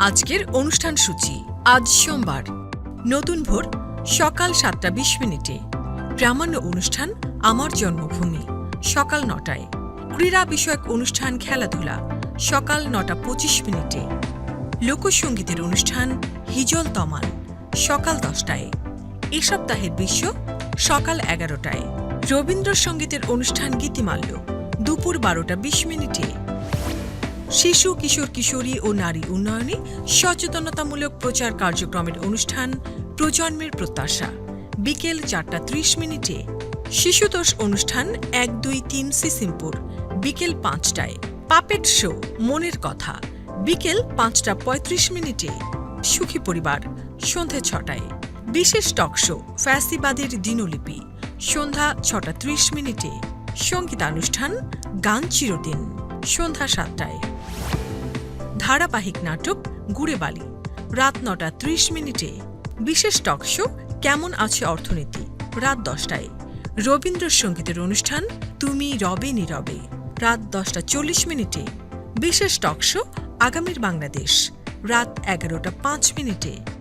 আজকের অনুষ্ঠান সূচি আজ সোমবার। নতুন ভোর সকাল সাতটা বিশ মিনিটে। প্রামাণ্য অনুষ্ঠান আমার জন্মভূমি সকাল নটায়। ক্রীড়া বিষয়ক অনুষ্ঠান খেলাধুলা সকাল নটা পঁচিশ মিনিটে। লোকসঙ্গীতের অনুষ্ঠান হিজল তমাল সকাল দশটায়। এ সপ্তাহের বিশ্ব সকাল এগারোটায়। রবীন্দ্রসঙ্গীতের অনুষ্ঠান গীতিমাল্য দুপুর বারোটা বিশ মিনিটে। শিশু, কিশোর, কিশোরী ও নারী উন্নয়নে সচেতনতামূলক প্রচার কার্যক্রমের অনুষ্ঠান প্রজন্মের প্রত্যাশা। বিকেল চারটা ত্রিশ মিনিটে শিশুতোষ অনুষ্ঠান এক, দুই, তিন সিসিমপুর বিকেল পাঁচটায় পাপেট শো, মনের কথা। বিকেল পাঁচটা পঁয়ত্রিশ মিনিটে সুখী পরিবার। সন্ধে ছটায় বিশেষ টক শো, ফ্যাসিবাদের দিনলিপি। সন্ধ্যা ছটা ত্রিশ মিনিটে সঙ্গীতানুষ্ঠান, গান চিরদিন। সন্ধ্যা সাতটায়। ধারাবাহিক নাটক গুড়ে বালি রাত নটা ত্রিশ মিনিটে। বিশেষ টক শো কেমন আছে অর্থনীতি, রাত দশটায়। রবীন্দ্রসঙ্গীতের অনুষ্ঠান, তুমি রবে নীরবে, রাত দশটা চল্লিশ মিনিটে। বিশেষ টক শো আগামীর বাংলাদেশ, রাত এগারোটা পাঁচ মিনিটে।